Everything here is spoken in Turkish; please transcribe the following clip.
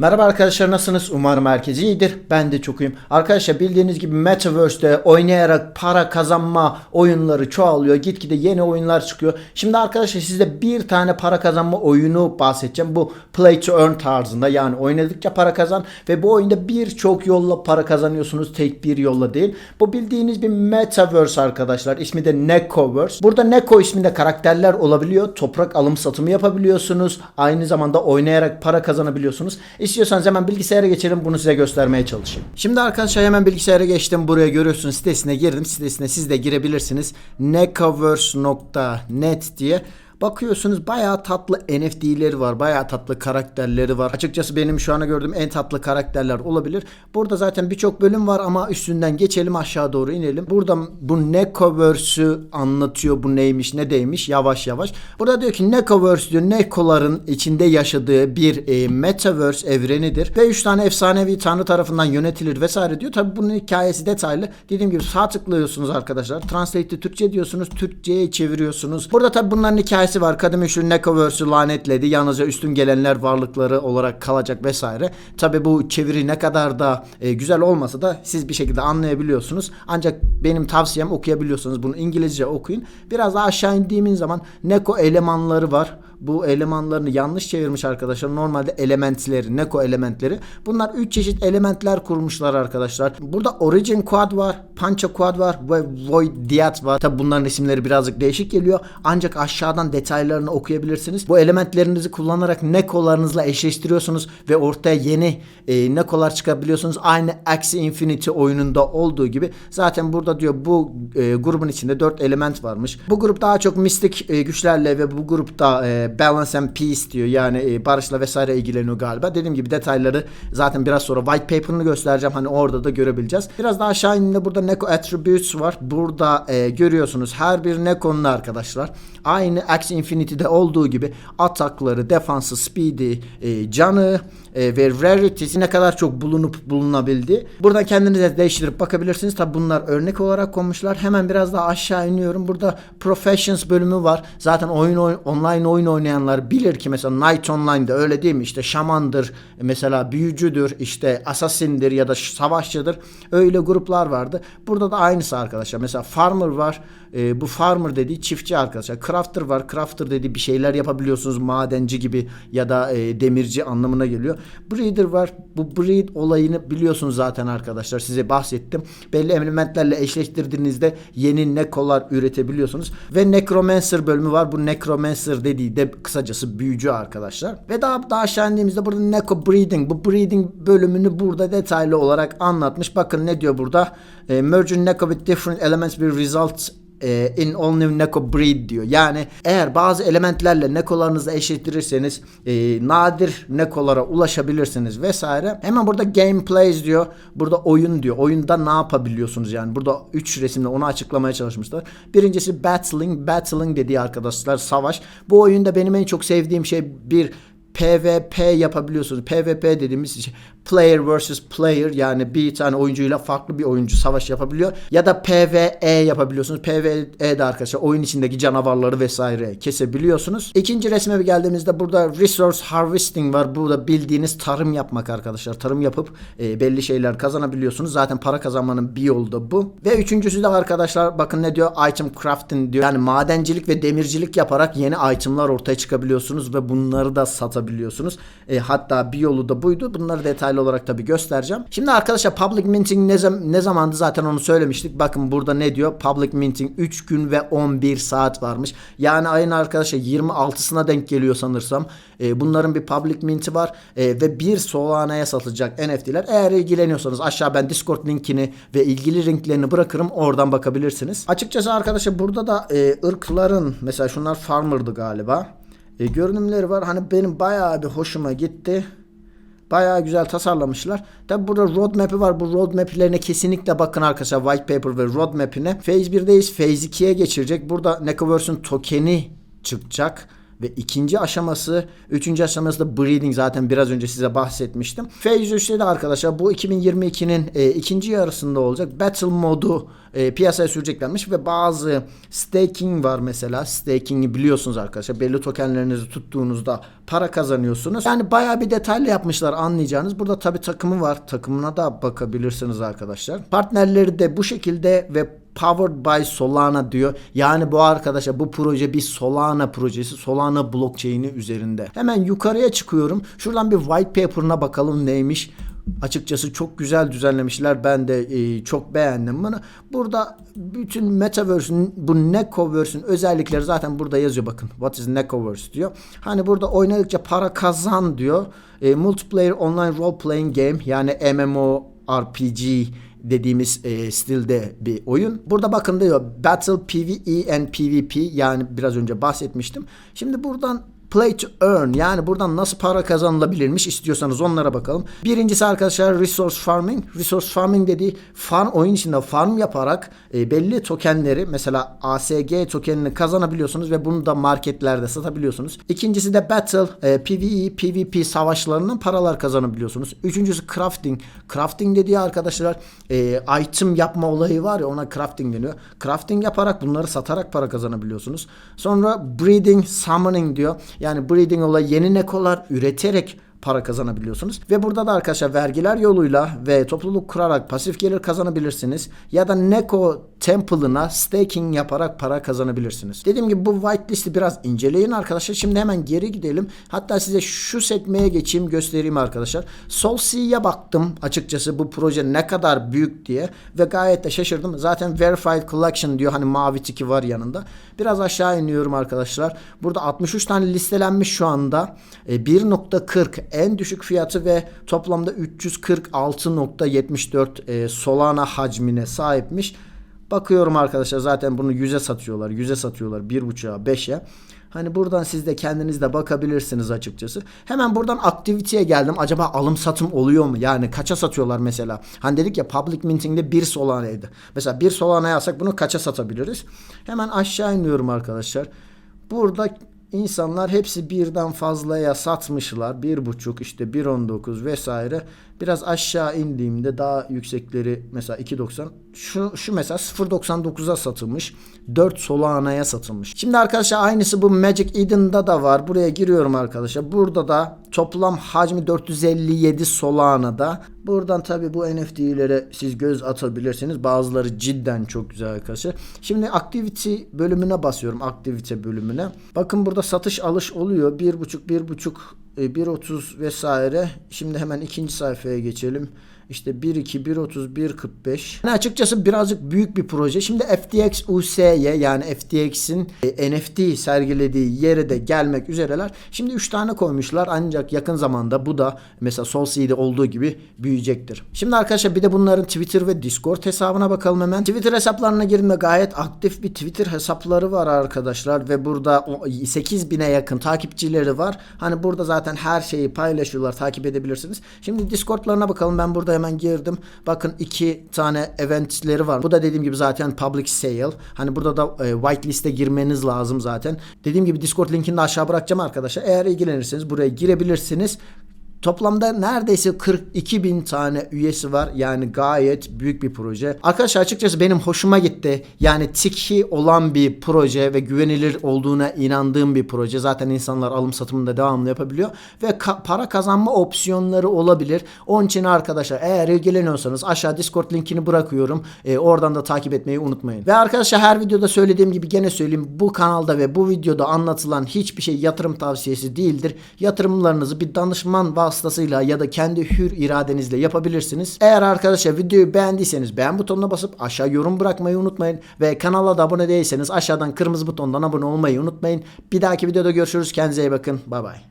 Merhaba arkadaşlar nasılsınız? Umarım herkes iyidir. Ben de çok iyiyim. Arkadaşlar bildiğiniz gibi Metaverse'de oynayarak para kazanma oyunları çoğalıyor. Gitgide yeni oyunlar çıkıyor. Şimdi arkadaşlar size bir tane para kazanma oyunu bahsedeceğim. Bu Play to Earn tarzında yani oynadıkça para kazan ve bu oyunda birçok yolla para kazanıyorsunuz. Tek bir yolla değil. Bu bildiğiniz bir Metaverse arkadaşlar. İsmi de Necoverse. Burada Neko isminde karakterler olabiliyor. Toprak alım satımı yapabiliyorsunuz. Aynı zamanda oynayarak para kazanabiliyorsunuz. İstiyorsanız hemen bilgisayara geçelim bunu size göstermeye çalışayım. Şimdi arkadaşlar hemen bilgisayara geçtim. Buraya görüyorsunuz sitesine girdim. Sitesine siz de girebilirsiniz. necoverse.net diye. Bakıyorsunuz bayağı tatlı NFT'leri var. Bayağı tatlı karakterleri var. Açıkçası benim şu ana gördüğüm en tatlı karakterler olabilir. Burada zaten birçok bölüm var ama üstünden geçelim aşağı doğru inelim. Burada bu Necoverse'ü anlatıyor. Bu neymiş ne değilmiş yavaş yavaş. Burada diyor ki Necoverse diyor Nekoların içinde yaşadığı bir e, Metaverse evrenidir. Ve 3 tane efsanevi tanrı tarafından yönetilir vesaire diyor. Tabi bunun hikayesi detaylı. Dediğim gibi sağ tıklıyorsunuz arkadaşlar. Translate to Türkçe diyorsunuz. Türkçe'ye çeviriyorsunuz. Burada tabi bunların hikayesi var. Kadın şu Necoverse'ü lanetledi. Yalnızca üstün gelenler varlıkları olarak kalacak vesaire. Tabi bu çeviri ne kadar da e, güzel olmasa da siz bir şekilde anlayabiliyorsunuz. Ancak benim tavsiyem okuyabiliyorsunuz. Bunu İngilizce okuyun. Biraz daha aşağı indiğimiz zaman Neko elemanları var. Bu elemanlarını yanlış çevirmiş arkadaşlar. Normalde elementleri, Neko elementleri. Bunlar 3 çeşit elementler kurmuşlar arkadaşlar. Burada Origin Quad var, Pancha Quad var ve Void Diat var. Tabi bunların isimleri birazcık değişik geliyor. Ancak aşağıdan detaylarını okuyabilirsiniz. Bu elementlerinizi kullanarak Neko'larınızla eşleştiriyorsunuz ve ortaya yeni e, Neko'lar çıkabiliyorsunuz. Aynı Axie Infinity oyununda olduğu gibi. Zaten burada diyor bu e, grubun içinde 4 element varmış. Bu grup daha çok mistik e, güçlerle ve bu grupta e, balance and peace diyor. Yani e, barışla vesaire ilgileniyor galiba. Dediğim gibi detayları zaten biraz sonra white paper'ını göstereceğim. Hani orada da görebileceğiz. Biraz daha aşağı indiğinde burada Neko attributes var. Burada e, görüyorsunuz her bir Neko'nun arkadaşlar. Aynı Axie Infinity'de olduğu gibi atakları, defansı, speed'i, e, canı e, ve rarity'si ne kadar çok bulunup bulunabildi. Buradan kendinize değiştirip bakabilirsiniz. Tabi bunlar örnek olarak konmuşlar. Hemen biraz daha aşağı iniyorum. Burada Professions bölümü var. Zaten oyun online oyun oynayanlar bilir ki mesela Night Online'da öyle değil mi? İşte şamandır, mesela büyücüdür, işte assassin'dir ya da savaşçıdır. Öyle gruplar vardı. Burada da aynısı arkadaşlar. Mesela Farmer var. E, bu Farmer dediği çiftçi arkadaşlar. Crafter var. Crafter dediği bir şeyler yapabiliyorsunuz. Madenci gibi ya da e, demirci anlamına geliyor. Breeder var. Bu breed olayını biliyorsunuz zaten arkadaşlar. Size bahsettim. Belli elementlerle eşleştirdiğinizde yeni nekolar üretebiliyorsunuz. Ve Necromancer bölümü var. Bu Necromancer dediği de kısacası büyücü arkadaşlar. Ve daha, daha aşağı indiğimizde burada Neko Breeding. Bu breeding bölümünü burada detaylı olarak anlatmış. Bakın ne diyor burada? E, merging Neko with different elements will result e, in new Neko breed diyor. Yani eğer bazı elementlerle Neko'larınızı eşittirirseniz e, nadir Neko'lara ulaşabilirsiniz vesaire. Hemen burada gameplays diyor. Burada oyun diyor. Oyunda ne yapabiliyorsunuz yani. Burada 3 resimde onu açıklamaya çalışmışlar. Birincisi battling. Battling dediği arkadaşlar savaş. Bu oyunda benim en çok sevdiğim şey bir PvP yapabiliyorsunuz. PvP dediğimiz şey player versus player yani bir tane oyuncuyla farklı bir oyuncu savaş yapabiliyor. Ya da PvE yapabiliyorsunuz. PvE'de arkadaşlar oyun içindeki canavarları vesaire kesebiliyorsunuz. İkinci resme bir geldiğimizde burada resource harvesting var. Burada bildiğiniz tarım yapmak arkadaşlar. Tarım yapıp e, belli şeyler kazanabiliyorsunuz. Zaten para kazanmanın bir yolu da bu. Ve üçüncüsü de arkadaşlar bakın ne diyor? Item crafting diyor. Yani madencilik ve demircilik yaparak yeni itemlar ortaya çıkabiliyorsunuz ve bunları da satabiliyorsunuz. E, hatta bir yolu da buydu. Bunları detaylı olarak tabii göstereceğim. Şimdi arkadaşlar public minting ne, zam- ne zamandı zaten onu söylemiştik. Bakın burada ne diyor? Public minting 3 gün ve 11 saat varmış. Yani ayın arkadaşlar 26'sına denk geliyor sanırsam. E, bunların bir public minti var E, ve bir Solana'ya satılacak NFT'ler. Eğer ilgileniyorsanız aşağı ben Discord linkini ve ilgili linklerini bırakırım. Oradan bakabilirsiniz. Açıkçası arkadaşlar burada da e, ırkların mesela şunlar farmer'dı galiba. E, görünümleri var. Hani benim bayağı bir hoşuma gitti. Bayağı güzel tasarlamışlar. Tabi burada roadmap'i var. Bu roadmap'lerine kesinlikle bakın arkadaşlar. White paper ve roadmap'ine. Phase 1'deyiz. Phase 2'ye geçirecek. Burada Necoverse'ün tokeni çıkacak. Ve ikinci aşaması, üçüncü aşaması da breeding zaten biraz önce size bahsetmiştim. Phase 3'te de arkadaşlar bu 2022'nin e, ikinci yarısında olacak. Battle modu e, piyasaya süreceklermiş ve bazı staking var mesela. Staking'i biliyorsunuz arkadaşlar. Belli tokenlerinizi tuttuğunuzda para kazanıyorsunuz. Yani bayağı bir detaylı yapmışlar anlayacağınız. Burada tabii takımı var. Takımına da bakabilirsiniz arkadaşlar. Partnerleri de bu şekilde ve Powered by Solana diyor. Yani bu arkadaşa bu proje bir Solana projesi. Solana blockchain'i üzerinde. Hemen yukarıya çıkıyorum. Şuradan bir white paper'ına bakalım neymiş. Açıkçası çok güzel düzenlemişler. Ben de e, çok beğendim bunu. Burada bütün Metaverse'ün bu Necoverse'ün özellikleri zaten burada yazıyor bakın. What is Necoverse diyor. Hani burada oynadıkça para kazan diyor. E, multiplayer online role playing game yani MMORPG dediğimiz e, stilde bir oyun. Burada bakın diyor Battle PvE and PvP yani biraz önce bahsetmiştim. Şimdi buradan Play to earn yani buradan nasıl para kazanılabilirmiş istiyorsanız onlara bakalım. Birincisi arkadaşlar resource farming. Resource farming dediği farm oyun içinde farm yaparak e, belli tokenleri mesela ASG tokenini kazanabiliyorsunuz ve bunu da marketlerde satabiliyorsunuz. İkincisi de battle e, PvE PvP savaşlarından paralar kazanabiliyorsunuz. Üçüncüsü crafting. Crafting dediği arkadaşlar e, item yapma olayı var ya ona crafting deniyor. Crafting yaparak bunları satarak para kazanabiliyorsunuz. Sonra breeding, summoning diyor. Yani breeding olayı yeni nekolar üreterek para kazanabiliyorsunuz. Ve burada da arkadaşlar vergiler yoluyla ve topluluk kurarak pasif gelir kazanabilirsiniz. Ya da Neko Temple'ına staking yaparak para kazanabilirsiniz. Dediğim gibi bu whitelist'i biraz inceleyin arkadaşlar. Şimdi hemen geri gidelim. Hatta size şu sekmeye geçeyim göstereyim arkadaşlar. SolSea'ya baktım açıkçası bu proje ne kadar büyük diye ve gayet de şaşırdım. Zaten Verified Collection diyor hani mavi tiki var yanında. Biraz aşağı iniyorum arkadaşlar. Burada 63 tane listelenmiş şu anda. E, 1.40 en düşük fiyatı ve toplamda 346.74 e, Solana hacmine sahipmiş. Bakıyorum arkadaşlar zaten bunu 100'e satıyorlar. 100'e satıyorlar. 1.5'a 5'e. Hani buradan siz de kendiniz de bakabilirsiniz açıkçası. Hemen buradan aktiviteye geldim. Acaba alım satım oluyor mu? Yani kaça satıyorlar mesela? Hani dedik ya public minting'de 1 Solana'ydı. Mesela 1 Solana'ya alsak bunu kaça satabiliriz? Hemen aşağı iniyorum arkadaşlar. Burada insanlar hepsi birden fazlaya satmışlar. Bir buçuk işte 1.19 vesaire. Biraz aşağı indiğimde daha yüksekleri mesela 2.90 şu, şu mesela 0.99'a satılmış. 4 Solana'ya satılmış. Şimdi arkadaşlar aynısı bu Magic Eden'da da var. Buraya giriyorum arkadaşlar. Burada da toplam hacmi 457 Solana'da. Buradan tabi bu NFT'lere siz göz atabilirsiniz. Bazıları cidden çok güzel arkadaşlar. Şimdi activity bölümüne basıyorum. Aktivite bölümüne. Bakın burada satış alış oluyor. 1.5 1.5 1.30 vesaire. Şimdi hemen ikinci sayfaya geçelim. İşte 1.2, 1.30, 1.45. Yani açıkçası birazcık büyük bir proje. Şimdi FTX US'ye yani FTX'in e, NFT sergilediği yere de gelmek üzereler. Şimdi 3 tane koymuşlar ancak yakın zamanda bu da mesela SolSea'de olduğu gibi büyüyecektir. Şimdi arkadaşlar bir de bunların Twitter ve Discord hesabına bakalım hemen. Twitter hesaplarına girin ve gayet aktif bir Twitter hesapları var arkadaşlar ve burada 8000'e yakın takipçileri var. Hani burada zaten her şeyi paylaşıyorlar takip edebilirsiniz. Şimdi Discord'larına bakalım ben burada hemen girdim. Bakın iki tane eventleri var. Bu da dediğim gibi zaten public sale. Hani burada da e, whitelist'e girmeniz lazım zaten. Dediğim gibi Discord linkini de aşağı bırakacağım arkadaşlar. Eğer ilgilenirseniz buraya girebilirsiniz. Toplamda neredeyse 42 bin tane üyesi var. Yani gayet büyük bir proje. Arkadaşlar açıkçası benim hoşuma gitti. Yani tiki olan bir proje ve güvenilir olduğuna inandığım bir proje. Zaten insanlar alım satımında devamlı yapabiliyor. Ve ka- para kazanma opsiyonları olabilir. Onun için arkadaşlar eğer ilgileniyorsanız aşağı Discord linkini bırakıyorum. Ee, oradan da takip etmeyi unutmayın. Ve arkadaşlar her videoda söylediğim gibi gene söyleyeyim. Bu kanalda ve bu videoda anlatılan hiçbir şey yatırım tavsiyesi değildir. Yatırımlarınızı bir danışman vasıtasıyla ya da kendi hür iradenizle yapabilirsiniz. Eğer arkadaşlar videoyu beğendiyseniz beğen butonuna basıp aşağı yorum bırakmayı unutmayın. Ve kanala da abone değilseniz aşağıdan kırmızı butondan abone olmayı unutmayın. Bir dahaki videoda görüşürüz. Kendinize iyi bakın. Bay bay.